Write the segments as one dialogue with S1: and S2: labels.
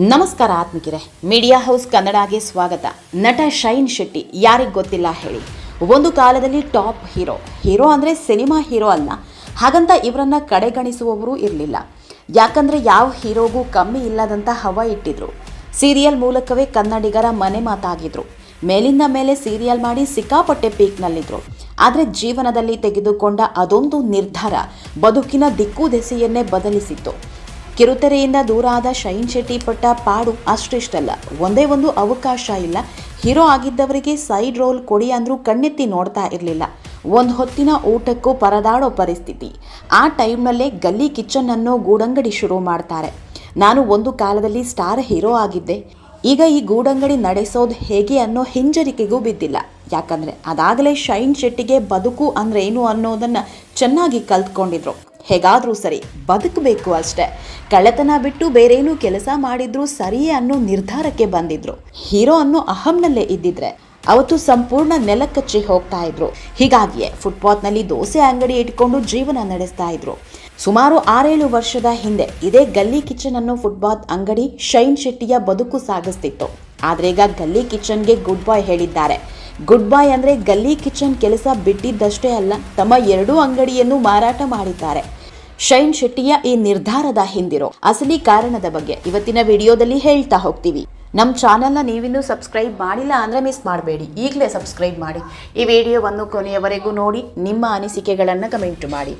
S1: ನಮಸ್ಕಾರ ಆತ್ಮಿಕಿರೆ. Media house ಕನ್ನಡಗೆ ಸ್ವಾಗತ. ನಟ ಶೈನ್ ಶೆಟ್ಟಿ ಯಾರಿಗೆ ಗೊತ್ತಿಲ್ಲ ಹೇಳಿ. ಒಂದು ಕಾಲದಲ್ಲಿ ಟಾಪ್ ಹೀರೋ. ಹೀರೋ ಅಂದರೆ ಸಿನಿಮಾ ಹೀರೋ ಅಲ್ಲ. ಹಾಗಂತ ಇವರನ್ನ ಕಡೆಗಣಿಸುವವರು ಇರಲಿಲ್ಲ. ಯಾಕಂದರೆ ಯಾವ ಹೀರೋಗೂ ಕಮ್ಮಿ ಇಲ್ಲದಂತ ಹವ ಇಟ್ಟಿದ್ರು. ಸೀರಿಯಲ್ ಮೂಲಕವೇ ಕನ್ನಡಿಗರ ಮನೆ ಮಾತಾಗಿದ್ರು. ಮೇಲಿಂದ ಮೇಲೆ ಸೀರಿಯಲ್ ಮಾಡಿ ಸಿಕ್ಕಾಪಟ್ಟೆ ಪೀಕ್ನಲ್ಲಿದ್ದರು ಆದರೆ ಜೀವನದಲ್ಲಿ ತೆಗೆದುಕೊಂಡ ಅದೊಂದು ನಿರ್ಧಾರ ಬದುಕಿನ ದಿಕ್ಕು ದೆಸೆಯನ್ನೇ ಬದಲಿಸಿತ್ತು. ಕಿರುತೆರೆಯಿಂದ ದೂರ ಆದ ಶೈನ್ ಶೆಟ್ಟಿ ಪಟ್ಟ ಪಾಡು ಅಷ್ಟಿಷ್ಟಲ್ಲ. ಒಂದೇ ಒಂದು ಅವಕಾಶ ಇಲ್ಲ. ಹೀರೋ ಆಗಿದ್ದವರಿಗೆ ಸೈಡ್ ರೋಲ್ ಕೊಡಿ ಅಂದರೂ ಕಣ್ಣೆತ್ತಿ ನೋಡ್ತಾ ಇರಲಿಲ್ಲ. ಒಂದು ಹೊತ್ತಿನ ಊಟಕ್ಕೂ ಪರದಾಡೋ ಪರಿಸ್ಥಿತಿ. ಆ ಟೈಮ್ನಲ್ಲೇ ಗಲ್ಲಿ ಕಿಚನ್ ಅನ್ನೋ ಗೂಡಂಗಡಿ ಶುರು ಮಾಡ್ತಾರೆ. ನಾನು ಒಂದು ಕಾಲದಲ್ಲಿ ಸ್ಟಾರ್ ಹೀರೋ ಆಗಿದ್ದೆ. ಈಗ ಈ ಗೂಡಂಗಡಿ ನಡೆಸೋದು ಹೇಗೆ ಅನ್ನೋ ಹಿಂಜರಿಕೆಗೂ ಬಿದ್ದಿಲ್ಲ. ಯಾಕಂದರೆ ಅದಾಗಲೇ ಶೈನ್ ಶೆಟ್ಟಿಗೆ ಬದುಕು ಅಂದ್ರೆ ಏನು ಅನ್ನೋದನ್ನು ಚೆನ್ನಾಗಿ ಕಲ್ತ್ಕೊಂಡಿದ್ರು. ಹೇಗಾದರೂ ಸರಿ ಬದುಕಬೇಕು ಅಷ್ಟೇ. ಕಳ್ಳತನ ಬಿಟ್ಟು ಬೇರೇನೂ ಕೆಲಸ ಮಾಡಿದ್ರೂ ಸರಿಯೇ ಅನ್ನೋ ನಿರ್ಧಾರಕ್ಕೆ ಬಂದಿದ್ರು. ಹೀರೋ ಅನ್ನೋ ಅಹಂನಲ್ಲೇ ಇದ್ದಿದ್ರೆ ಅವತ್ತು ಸಂಪೂರ್ಣ ನೆಲಕಚ್ಚಿ ಹೋಗ್ತಾ ಇದ್ರು. ಹೀಗಾಗಿಯೇ ಫುಟ್ಪಾತ್ನಲ್ಲಿ ದೋಸೆ ಅಂಗಡಿ ಇಟ್ಕೊಂಡು ಜೀವನ ನಡೆಸ್ತಾ ಇದ್ರು. ಸುಮಾರು ಆರೇಳು ವರ್ಷದ ಹಿಂದೆ ಇದೇ ಗಲ್ಲಿ ಕಿಚನ್ ಅನ್ನೋ ಫುಟ್ಪಾತ್ ಅಂಗಡಿ ಶೈನ್ ಶೆಟ್ಟಿಯ ಬದುಕು ಸಾಗಿಸ್ತಿತ್ತು. ಆದ್ರೆ ಈಗ ಗಲ್ಲಿ ಕಿಚನ್ಗೆ ಗುಡ್ ಬಾಯ್ ಹೇಳಿದ್ದಾರೆ. ಗುಡ್ ಬಾಯ್ ಅಂದರೆ ಗಲ್ಲಿ ಕಿಚನ್ ಕೆಲಸ ಬಿಟ್ಟಿದ್ದಷ್ಟೇ ಅಲ್ಲ, ತಮ್ಮ ಎರಡೂ ಅಂಗಡಿಯನ್ನು ಮಾರಾಟ ಮಾಡಿದ್ದಾರೆ. ಶೈನ್ ಶೆಟ್ಟಿಯ ಈ ನಿರ್ಧಾರದ ಹಿಂದಿರೋ. ಅಸಲಿ ಕಾರಣದ ಬಗ್ಗೆ ಇವತ್ತಿನ ವಿಡಿಯೋದಲ್ಲಿ ಹೇಳ್ತಾ ಹೋಗ್ತೀವಿ. ನಮ್ಮ ಚಾನಲ್ನ ನೀವಿನ್ನೂ ಸಬ್ಸ್ಕ್ರೈಬ್ ಮಾಡಿಲ್ಲ ಅಂದರೆ ಮಿಸ್ ಮಾಡಬೇಡಿ. ಈಗಲೇ ಸಬ್ಸ್ಕ್ರೈಬ್ ಮಾಡಿ. ಈ ವಿಡಿಯೋವನ್ನು ಕೊನೆಯವರೆಗೂ ನೋಡಿ, ನಿಮ್ಮ ಅನಿಸಿಕೆಗಳನ್ನು ಕಮೆಂಟ್ ಮಾಡಿ.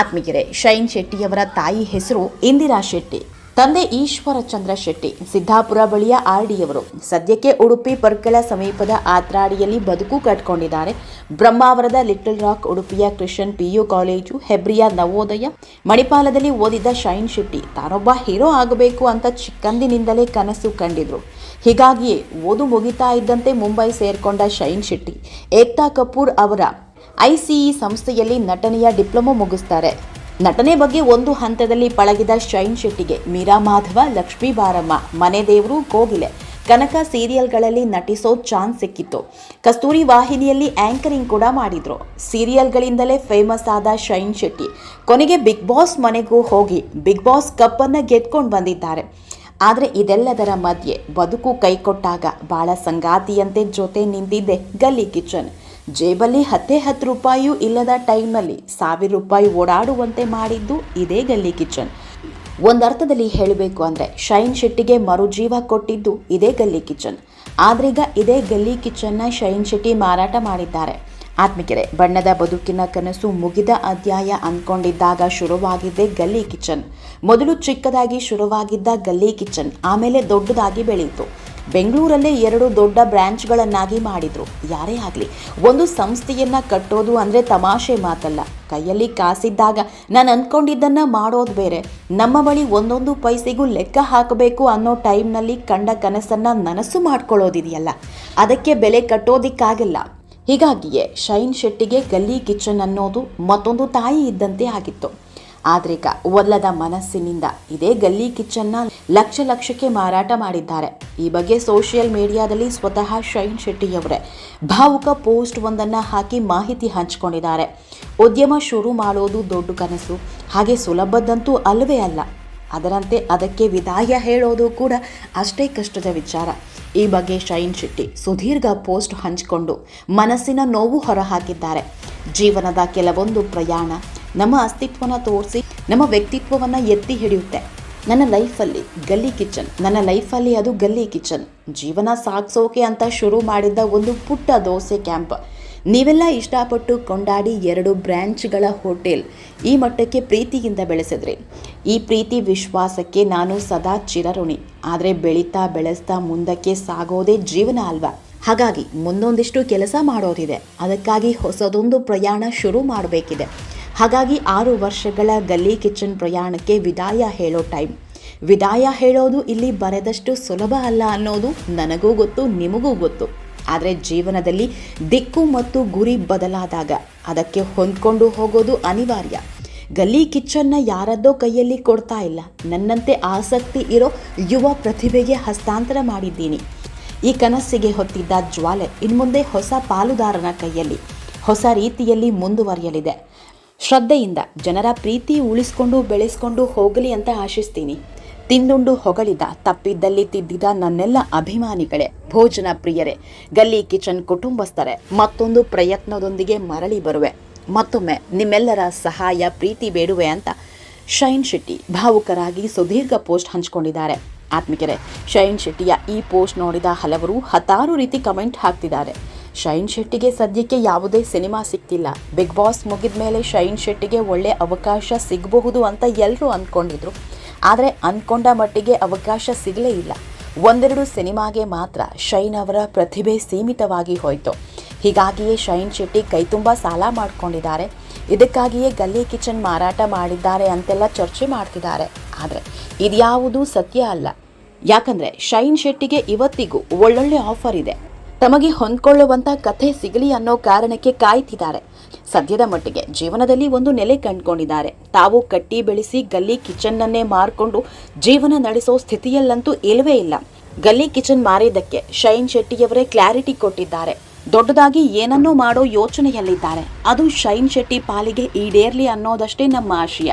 S1: ಆತ್ಮಿಗೆರೆ ಶೈನ್ ಶೆಟ್ಟಿಯವರ ತಾಯಿ ಹೆಸರು ಇಂದಿರಾ ಶೆಟ್ಟಿ. ತಂದೆ ಈಶ್ವರ ಚಂದ್ರ ಶೆಟ್ಟಿ, ಸಿದ್ದಾಪುರ ಬಳಿಯ ಆರ್ಡಿಯವರು ಸದ್ಯಕ್ಕೆ ಉಡುಪಿ ಪರ್ಕಳ ಸಮೀಪದ ಆತ್ರಾಡಿಯಲ್ಲಿ ಬದುಕು ಕಟ್ಕೊಂಡಿದ್ದಾರೆ. ಬ್ರಹ್ಮಾವರದ ಲಿಟಲ್ ರಾಕ್ ಉಡುಪಿಯ ಕ್ರಿಶ್ಚಿಯನ್ ಪಿಯು ಕಾಲೇಜು, ಹೆಬ್ರಿಯ ನವೋದಯ, ಮಣಿಪಾಲದಲ್ಲಿ ಓದಿದ್ದ ಶೈನ್ ಶೆಟ್ಟಿ, ತಾನೊಬ್ಬ ಹೀರೋ ಆಗಬೇಕು ಅಂತ ಚಿಕ್ಕಂದಿನಿಂದಲೇ ಕನಸು ಕಂಡಿದ್ರು. ಹೀಗಾಗಿಯೇ ಓದು ಮುಗಿತಾ ಇದ್ದಂತೆ ಮುಂಬೈ ಸೇರ್ಕೊಂಡ ಶೈನ್ ಶೆಟ್ಟಿ, ಏಕ್ತಾ ಕಪೂರ್ ಅವರ ಐಸಿಇ ಸಂಸ್ಥೆಯಲ್ಲಿ ನಟನೆಯ ಡಿಪ್ಲೊಮೊ ಮುಗಿಸ್ತಾರೆ. ನಟನೆ ಬಗ್ಗೆ ಒಂದು ಹಂತದಲ್ಲಿ ಪಳಗಿದ ಶೈನ್ ಶೆಟ್ಟಿಗೆ ಮೀರಾ ಮಾಧವ, ಲಕ್ಷ್ಮೀ ಬಾರಮ್ಮ, ಮನೆ ದೇವರು, ಕೋಗಿಲೆ. ಕನಕ ಸೀರಿಯಲ್ಗಳಲ್ಲಿ ನಟಿಸೋ ಚಾನ್ಸ್ ಸಿಕ್ಕಿತ್ತು. ಕಸ್ತೂರಿ ವಾಹಿನಿಯಲ್ಲಿ ಆಂಕರಿಂಗ್ ಕೂಡ ಮಾಡಿದ್ರು. ಸೀರಿಯಲ್ಗಳಿಂದಲೇ ಫೇಮಸ್ ಆದ ಶೈನ್ ಶೆಟ್ಟಿ. ಕೊನೆಗೆ ಬಿಗ್ ಬಾಸ್ ಮನೆಗೂ ಹೋಗಿ ಬಿಗ್ ಬಾಸ್ ಕಪ್ಪನ್ನು ಗೆದ್ಕೊಂಡು ಬಂದಿದ್ದಾರೆ. ಆದರೆ ಇದೆಲ್ಲದರ ಮಧ್ಯೆ ಬದುಕು ಕೈಕೊಟ್ಟಾಗ ಬಾಳ ಸಂಗಾತಿಯಂತೆ ಜೊತೆ ನಿಂತಿದ್ದೆ ಗಲ್ಲಿ ಕಿಚನ್. ಜೇಬಲ್ಲಿ ಹತ್ತೇ ಹತ್ತು ರೂಪಾಯಿಯೂ ಇಲ್ಲದ ಟೈಮ್ನಲ್ಲಿ ಸಾವಿರ ರೂಪಾಯಿ ಓಡಾಡುವಂತೆ ಮಾಡಿದ್ದು ಇದೇ ಗಲ್ಲಿ ಕಿಚನ್. ಒಂದರ್ಥದಲ್ಲಿ ಹೇಳಬೇಕು ಅಂದರೆ ಶೈನ್ ಶೆಟ್ಟಿಗೆ ಮರುಜೀವ ಕೊಟ್ಟಿದ್ದು ಇದೇ ಗಲ್ಲಿ ಕಿಚನ್. ಆದ್ರೀಗ ಇದೇ ಗಲ್ಲಿ ಕಿಚನ್ನ ಶೈನ್ ಶೆಟ್ಟಿ ಮಾರಾಟ ಮಾಡಿದ್ದಾರೆ. ಆತ್ಮಿಕೆರೆ, ಬಣ್ಣದ ಬದುಕಿನ ಕನಸು ಮುಗಿದ ಅಧ್ಯಾಯ ಅಂದ್ಕೊಂಡಿದ್ದಾಗ ಶುರುವಾಗಿದ್ದೇ ಗಲ್ಲಿ ಕಿಚನ್. ಮೊದಲು ಚಿಕ್ಕದಾಗಿ ಶುರುವಾಗಿದ್ದ ಗಲ್ಲಿ ಕಿಚನ್, ಆಮೇಲೆ ದೊಡ್ಡದಾಗಿ ಬೆಳೆಯಿತು ಬೆಂಗಳೂರಲ್ಲೇ ಎರಡು ದೊಡ್ಡ ಬ್ರ್ಯಾಂಚ್ಗಳನ್ನಾಗಿ ಮಾಡಿದರು. ಯಾರೇ ಆಗಲಿ, ಒಂದು ಸಂಸ್ಥೆಯನ್ನು ಕಟ್ಟೋದು ಅಂದರೆ ತಮಾಷೆ ಮಾತಲ್ಲ. ಕೈಯಲ್ಲಿ ಕಾಸಿದ್ದಾಗ ನಾನು ಅಂದ್ಕೊಂಡಿದ್ದನ್ನು ಮಾಡೋದು ಬೇರೆ. ನಮ್ಮ ಬಳಿ ಒಂದೊಂದು ಪೈಸೆಗೂ ಲೆಕ್ಕ ಹಾಕಬೇಕು ಅನ್ನೋ ಟೈಮ್ನಲ್ಲಿ ಕಂಡ ಕನಸನ್ನು ನನಸು ಮಾಡ್ಕೊಳ್ಳೋದಿದೆಯಲ್ಲ. ಅದಕ್ಕೆ ಬೆಲೆ ಕಟ್ಟೋದಿಕ್ಕಾಗಲ್ಲ. ಹೀಗಾಗಿಯೇ ಶೈನ್ ಶೆಟ್ಟಿಗೆ ಗಲ್ಲಿ ಕಿಚನ್ ಅನ್ನೋದು ಮತ್ತೊಂದು ತಾಯಿ ಇದ್ದಂತೆ ಆಗಿತ್ತು. ಆದ್ರೀಗ ಒಲ್ಲದ ಮನಸ್ಸಿನಿಂದ ಇದೇ ಗಲ್ಲಿ ಕಿಚನ್ನ ಲಕ್ಷ ಲಕ್ಷಕ್ಕೆ ಮಾರಾಟ ಮಾಡಿದ್ದಾರೆ. ಈ ಬಗ್ಗೆ ಸೋಷಿಯಲ್ ಮೀಡಿಯಾದಲ್ಲಿ ಸ್ವತಃ ಶೈನ್ ಶೆಟ್ಟಿಯವರೇ ಭಾವುಕ ಪೋಸ್ಟ್ ಒಂದನ್ನು ಹಾಕಿ ಮಾಹಿತಿ ಹಂಚಿಕೊಂಡಿದ್ದಾರೆ. ಉದ್ಯಮ ಶುರು ಮಾಡೋದು ದೊಡ್ಡ ಕನಸು, ಹಾಗೆ ಸುಲಭದಂತೂ ಅಲ್ಲವೇ ಅಲ್ಲ. ಅದರಂತೆ ಅದಕ್ಕೆ ವಿದಾಯ ಹೇಳೋದು ಕೂಡ ಅಷ್ಟೇ ಕಷ್ಟದ ವಿಚಾರ. ಈ ಬಗ್ಗೆ ಶೈನ್ ಶೆಟ್ಟಿ ಸುದೀರ್ಘ ಪೋಸ್ಟ್ ಹಂಚಿಕೊಂಡು ಮನಸ್ಸಿನ ನೋವು ಹೊರಹಾಕಿದ್ದಾರೆ. ಜೀವನದ ಕೆಲವೊಂದು ಪ್ರಯಾಣ ನಮ್ಮ ಅಸ್ತಿತ್ವನ ತೋರಿಸಿ, ನಮ್ಮ ವ್ಯಕ್ತಿತ್ವವನ್ನು ಎತ್ತಿ ಹಿಡಿಯುತ್ತೆ. ನನ್ನ ಲೈಫಲ್ಲಿ ಗಲ್ಲಿ ಕಿಚನ್, ನನ್ನ ಲೈಫಲ್ಲಿ ಅದು ಗಲ್ಲಿ ಕಿಚನ್. ಜೀವನ ಸಾಗಿಸೋಕೆ ಅಂತ ಶುರು ಮಾಡಿದ್ದ ಒಂದು ಪುಟ್ಟ ದೋಸೆ ಕ್ಯಾಂಪ್. ನೀವೆಲ್ಲ ಇಷ್ಟಪಟ್ಟು ಕೊಂಡಾಡಿ ಎರಡು ಬ್ರ್ಯಾಂಚ್ಗಳ ಹೋಟೆಲ್ ಈ ಮಟ್ಟಕ್ಕೆ ಪ್ರೀತಿಯಿಂದ ಬೆಳೆಸಿದ್ರಿ. ಈ ಪ್ರೀತಿ ವಿಶ್ವಾಸಕ್ಕೆ ನಾನು ಸದಾ ಚಿರಋಣಿ. ಆದರೆ ಬೆಳೀತಾ ಬೆಳೆಸ್ತಾ ಮುಂದಕ್ಕೆ ಸಾಗೋದೇ ಜೀವನ ಅಲ್ವಾ? ಹಾಗಾಗಿ ಮುಂದೊಂದಿಷ್ಟು ಕೆಲಸ ಮಾಡೋದಿದೆ. ಅದಕ್ಕಾಗಿ ಹೊಸದೊಂದು ಪ್ರಯಾಣ ಶುರು ಮಾಡಬೇಕಿದೆ. ಹಾಗಾಗಿ ಆರು ವರ್ಷಗಳ ಗಲ್ಲಿ ಕಿಚನ್ ಪ್ರಯಾಣಕ್ಕೆ ವಿದಾಯ ಹೇಳೋ ಟೈಮ್. ವಿದಾಯ ಹೇಳೋದು ಇಲ್ಲಿ ಬರೆದಷ್ಟು ಸುಲಭ ಅಲ್ಲ ಅನ್ನೋದು ನನಗೂ ಗೊತ್ತು, ನಿಮಗೂ ಗೊತ್ತು. ಆದರೆ ಜೀವನದಲ್ಲಿ ದಿಕ್ಕು ಮತ್ತು ಗುರಿ ಬದಲಾದಾಗ ಅದಕ್ಕೆ ಹೊಂದ್ಕೊಂಡು ಹೋಗೋದು ಅನಿವಾರ್ಯ. ಗಲ್ಲಿ ಕಿಚನ್ನ ಯಾರದ್ದೋ ಕೈಯಲ್ಲಿ ಕೊಡ್ತಾ ಇಲ್ಲ. ನನ್ನಂತೆ ಆಸಕ್ತಿ ಇರೋ ಯುವ ಪ್ರತಿಭೆಗೆ ಹಸ್ತಾಂತರ ಮಾಡಿದ್ದೀನಿ. ಈ ಕನಸಿಗೆ ಹೊತ್ತಿದ್ದ ಜ್ವಾಲೆ ಇನ್ಮುಂದೆ ಹೊಸ ಪಾಲುದಾರನ ಕೈಯಲ್ಲಿ, ಹೊಸ ರೀತಿಯಲ್ಲಿ ಮುಂದುವರಿಯಲಿದೆ. ಶ್ರದ್ಧೆಯಿಂದ ಜನರ ಪ್ರೀತಿ ಉಳಿಸ್ಕೊಂಡು ಬೆಳೆಸ್ಕೊಂಡು ಹೋಗಲಿ ಅಂತ ಆಶಿಸ್ತೀನಿ. ತಿಂದುಂಡು ಹೊಗಳಿದ, ತಪ್ಪಿದ್ದಲ್ಲಿ ತಿದ್ದಿದ ನನ್ನೆಲ್ಲ ಅಭಿಮಾನಿಗಳೇ, ಭೋಜನ ಪ್ರಿಯರೇ, ಗಲ್ಲಿ ಕಿಚನ್ ಕುಟುಂಬಸ್ಥರೇ, ಮತ್ತೊಂದು ಪ್ರಯತ್ನದೊಂದಿಗೆ ಮರಳಿ ಬರುವೆ. ಮತ್ತೊಮ್ಮೆ ನಿಮ್ಮೆಲ್ಲರ ಸಹಾಯ, ಪ್ರೀತಿ ಬೇಡುವೆ ಅಂತ ಶೈನ್ ಶೆಟ್ಟಿ ಭಾವುಕರಾಗಿ ಸುದೀರ್ಘ ಪೋಸ್ಟ್ ಹಂಚಿಕೊಂಡಿದ್ದಾರೆ. ಆತ್ಮಿಕರೇ, ಶೈನ್ ಶೆಟ್ಟಿಯ ಈ ಪೋಸ್ಟ್ ನೋಡಿದ ಹಲವರು ಹತ್ತಾರು ರೀತಿ ಕಮೆಂಟ್ ಹಾಕ್ತಿದ್ದಾರೆ. ಶೈನ್ ಶೆಟ್ಟಿಗೆ ಸದ್ಯಕ್ಕೆ ಯಾವುದೇ ಸಿನಿಮಾ ಸಿಗ್ತಿಲ್ಲ ಬಿಗ್ ಬಾಸ್ ಮುಗಿದ ಮೇಲೆ ಶೈನ್ ಶೆಟ್ಟಿಗೆ ಒಳ್ಳೆ ಅವಕಾಶ ಸಿಗಬಹುದು ಅಂತ ಎಲ್ಲರೂ ಅಂದ್ಕೊಂಡಿದ್ರು ಆದರೆ ಅಂದ್ಕೊಂಡ ಮಟ್ಟಿಗೆ ಅವಕಾಶ ಸಿಗಲೇ ಇಲ್ಲ. ಒಂದೆರಡು ಸಿನಿಮಾಗೆ ಮಾತ್ರ ಶೈನ್ ಅವರ ಪ್ರತಿಭೆ ಸೀಮಿತವಾಗಿ ಹೋಯಿತು. ಹೀಗಾಗಿಯೇ ಶೈನ್ ಶೆಟ್ಟಿ ಕೈತುಂಬ ಸಾಲ ಮಾಡಿಕೊಂಡಿದ್ದಾರೆ. ಇದಕ್ಕಾಗಿಯೇ ಗಲ್ಲಿ ಕಿಚನ್ ಮಾರಾಟ ಮಾಡಿದ್ದಾರೆ ಅಂತೆಲ್ಲ ಚರ್ಚೆ ಮಾಡ್ತಿದ್ದಾರೆ. ಆದರೆ ಇದ್ಯಾವುದೂ ಸತ್ಯ ಅಲ್ಲ. ಯಾಕಂದರೆ ಶೈನ್ ಶೆಟ್ಟಿಗೆ ಇವತ್ತಿಗೂ ಒಳ್ಳೊಳ್ಳೆ ಆಫರ್ ಇದೆ. ತಮಗೆ ಹೊಂದ್ಕೊಳ್ಳುವಂಥ ಕಥೆ ಸಿಗಲಿ ಅನ್ನೋ ಕಾರಣಕ್ಕೆ ಕಾಯ್ತಿದ್ದಾರೆ. ಸದ್ಯದ ಮಟ್ಟಿಗೆ ಜೀವನದಲ್ಲಿ ಒಂದು ನೆಲೆ ಕಂಡುಕೊಂಡಿದ್ದಾರೆ. ತಾವು ಕಟ್ಟಿ ಬೆಳೆಸಿ ಗಲ್ಲಿ ಕಿಚನ್ನನ್ನೇ ಮಾರ್ಕೊಂಡು ಜೀವನ ನಡೆಸೋ ಸ್ಥಿತಿಯಲ್ಲಂತೂ ಇಲ್ಲವೇ ಇಲ್ಲ. ಗಲ್ಲಿ ಕಿಚನ್ ಮಾರಿದ್ದಕ್ಕೆ ಶೈನ್ ಶೆಟ್ಟಿಯವರೇ ಕ್ಲಾರಿಟಿ ಕೊಟ್ಟಿದ್ದಾರೆ. ದೊಡ್ಡದಾಗಿ ಏನನ್ನೋ ಮಾಡೋ ಯೋಚನೆಯಲ್ಲಿದ್ದಾರೆ. ಅದು ಶೈನ್ ಶೆಟ್ಟಿ ಪಾಲಿಗೆ ಈಡೇರ್ಲಿ ಅನ್ನೋದಷ್ಟೇ ನಮ್ಮ ಆಶಯ.